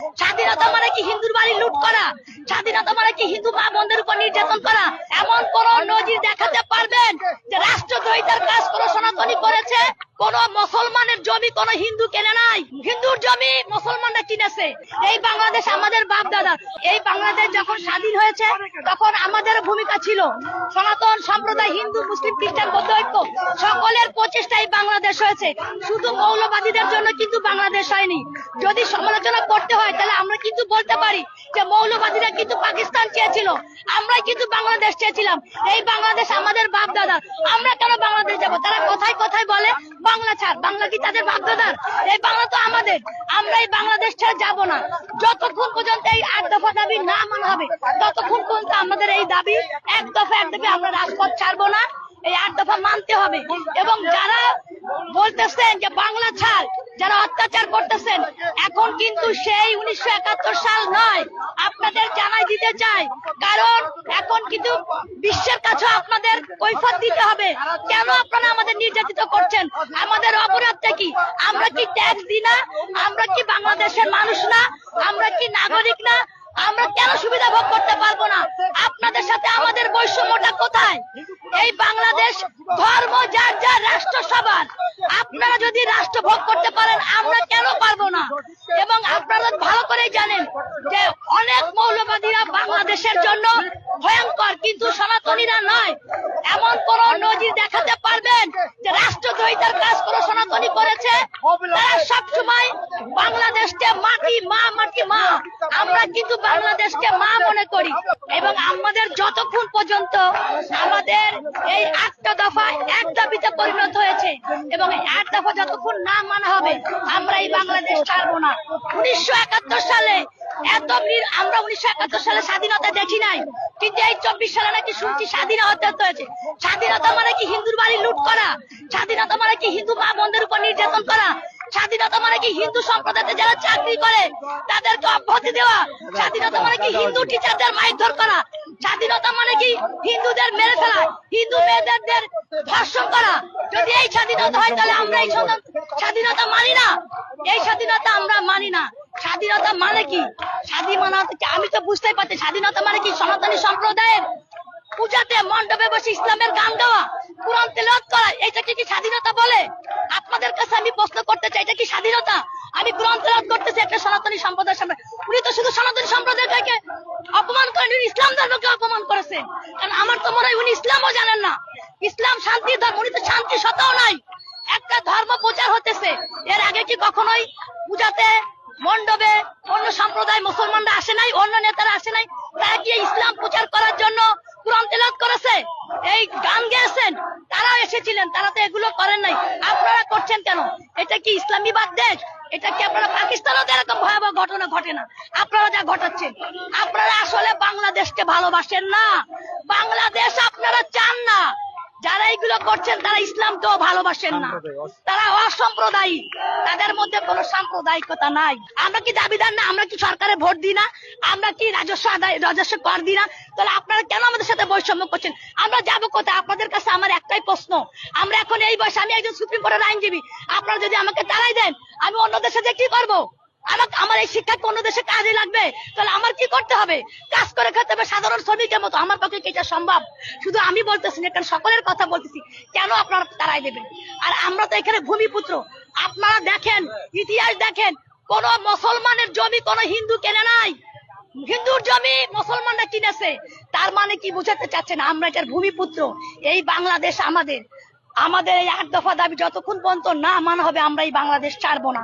স্বাধীনতা মানে কি হিন্দুর বাড়ি লুট করা? স্বাধীনতা মানে কি হিন্দু মা বোনদের উপর নির্যাতন করা? এমন কোন নজির দেখাতে পারবেন যে রাষ্ট্রদ্রোহিতার কাজ কোন সনাতনী করেছে, কোন মুসলমানের জমি কোন হিন্দু কেনে নাই? হিন্দুর জমি মুসলমানরা কিনেছে। এই বাংলাদেশ আমাদের বাপ দাদা এই বাংলাদেশ যখন স্বাধীন হয়েছে, তখন আমাদের ভূমিকা ছিল সনাতন সম্প্রদায় হিন্দু, মুসলিম, খ্রিস্টান, বৌদ্ধ, ঐক্য। সকলের প্রচেষ্টায় বাংলাদেশ হয়েছে। শুধু মৌলবাদীদের জন্য কিন্তু বাংলাদেশ হয়নি। যদি সমালোচনা করতে হয়, তাহলে আমরা কিন্তু বলতে পারি যে মৌলবাদীরা কিন্তু পাকিস্তান চেয়েছিল। আমরাই কিন্তু বাংলাদেশ চেয়েছিলাম। এই বাংলাদেশ আমাদের বাপ দাদা আমরা কেন বাংলাদেশ যাব? তারা কথায় কথায় বলে, বাংলা ছাড়। বাংলা কি তাদের বাপ দাদার এই বাংলা তো আমাদের। আমরা এই বাংলাদেশ ছেড়ে যাব না। যতক্ষণ পর্যন্ত এই আট দফা দাবি না মানা হবে, ততক্ষণ পর্যন্ত আমাদের এই দাবি এক দফা এক দাবি আমরা রাজপথ ছাড়বো না। এই আট দফা মানতে হবে। এবং যারা বলতেছেন যে বাংলা ছাড়, যারা অত্যাচার করতেছেন, এখন কিন্তু সেই উনিশশো একাত্তর সাল নয়। আপনাদের জানাই দিতে চাই, কারণ এখন কিন্তু বিশ্বের কাছে আপনাদের কৈফত দিতে হবে। কেন আপনারা আমাদের নির্যাতিত করছেন? আমাদের অপরাধটা কি? আমরা কি ট্যাক্স দিই না? আমরা কি বাংলাদেশের মানুষ না? আমরা কি নাগরিক না? আমরা কেন সুবিধা ভোগ করতে পারব না? আপনাদের সাথে বৈষম্যটা কোথায়? এই বাংলাদেশ ধর্ম, যার যার রাষ্ট্র সবার। আপনারা যদি রাষ্ট্র ভোগ করতে পারেন, আমরা কেন পারব না? এবং আপনারা ভালো করেই জানেন যে অনেক মৌলবাদীরা বাংলাদেশের জন্য ভয়ঙ্কর, কিন্তু সনাতনীরা নয়। এমন কোন নজির দেখাতে পারবেন যে রাষ্ট্রদ্রোহিতার কাজ কোন সনাতনী করেছে? তারা সবসময় বাংলাদেশকে মাটি, মা মাটি, মা। আমরা কিন্তু বাংলাদেশকে মা মনে করি। এবং আমাদের যতক্ষণ পর্যন্ত আমাদের এই আটটা দফা এক দাবিতে পরিণত হয়েছে এবং এই দফা যতক্ষণ না মানা হবে, আমরা এই বাংলাদেশ ছাড়বো না। উনিশশো একাত্তর সালে এত আমরা উনিশশো একাত্তর সালে স্বাধীনতা দেখি নাই। কিন্তু এই চব্বিশ সালে নাকি শুনছি স্বাধীনতা হয়েছে। স্বাধীনতা মানে কি হিন্দুর বাড়ি লুট করা? স্বাধীনতা মানে কি হিন্দু মা বোনদের উপর নির্যাতন করা? স্বাধীনতা মানে কি? হিন্দু সম্প্রদায়তে যারা চাকরি করে, তাদেরকে অব্যাহতি দেওয়া। স্বাধীনতা মানে কি? হিন্দু টিচারদের মারধর করা। স্বাধীনতা মানে কি? হিন্দুদের মেরে ফেলা। হিন্দু মেয়েদের ধর্ষণ করা। যদি এই স্বাধীনতা হয়, তাহলে আমরা এই স্বাধীনতা মানি না। এই স্বাধীনতা আমরা মানি না। স্বাধীনতা মানে কি? স্বাধীনতা কি? আমি তো বুঝতেই পারছি। স্বাধীনতা মানে কি? সনাতনী সম্প্রদায়ের পূজাতে মণ্ডপে বসে ইসলামের গান গাওয়া কোরআন তেলাওয়াত করা। এটাকে কি স্বাধীনতা বলে? আপনাদের কাছে আমি প্রশ্ন করতে চাই, এটা কি স্বাধীনতা? আমি কোরআন তেলাওয়াত করতেছি একটা সনাতনী সম্প্রদায়ের সামনে। উনি তো শুধু সনাতনী সম্প্রদায়কে অপমান করেন, উনি ইসলাম ধর্মকে অপমান করেছেন কারণ আমার তো মনে হয় উনি ইসলামও জানেন না। ইসলাম শান্তির ধর্ম, উনি তো শান্তি সতাও নাই। একটা ধর্ম প্রচার হতেছে। এর আগে কি কখনোই পূজাতে, মণ্ডপে অন্য সম্প্রদায় মুসলমানরা আসে নাই, অন্য নেতারা আসে নাই? তারা এই ইসলাম প্রচার করার জন্য কোরআন তেলাওয়াত করেছে? এই গান গেয়েছেন? তারা এসেছিলেন, তারা তো এগুলো করেন নাই। আপনারা করছেন কেন? এটা কি ইসলামীবাদ দেশ? এটা কি আপনারা পাকিস্তানও এরকম ভয়াবহ ঘটনা ঘটে না? আপনারা যা ঘটাচ্ছেন, আপনারা আসলে বাংলাদেশকে ভালোবাসেন না। বাংলাদেশ যারা এইগুলো করছেন তারা ইসলামকেও ভালোবাসেন না। তারা অসাম্প্রদায়িক। তাদের মধ্যে কোনো সাম্প্রদায়িকতা নাই। আমরা কি দাবিদার না? আমরা কি সরকারে ভোট দিই না? আমরা কি রাজস্ব আদায় রাজস্ব কর দিই না? তাহলে আপনারা কেন আমাদের সাথে বৈষম্য করছেন? আমরা যাব কোথায়? আপনাদের কাছে আমার একটাই প্রশ্ন। আমরা এখন এই বয়সে আমি একজন সুপ্রিম কোর্টের আইনজীবী। আপনারা যদি আমাকে তাড়াই দেন আমি অন্য দেশে যে কি করব? আমাকে আমার এই শিক্ষা কি অন্য দেশে কাজে লাগবে? তাহলে আমার কি করতে হবে? কাজ করে খেতে হবে সাধারণ শ্রমিকের মতো। আমার পক্ষে কি এটা সম্ভব? শুধু আমি বলতেছি না সকলের কথা বলতেছি। কেন আপনারা তারাই দেবেন? আর আমরা তো এখানে ভূমিপুত্র। আপনারা দেখেন, ইতিহাস দেখেন, কোন মুসলমানের জমি কোন হিন্দু কেনে নাই। হিন্দুর জমি মুসলমানরা কিনেছে। তার মানে কি বুঝাতে চাচ্ছেন? আমরা এটার ভূমিপুত্র। এই বাংলাদেশ আমাদের। আমাদের এই আট দফা দাবি যতক্ষণ পর্যন্ত না মানা হবে, আমরা এই বাংলাদেশ ছাড়বো না।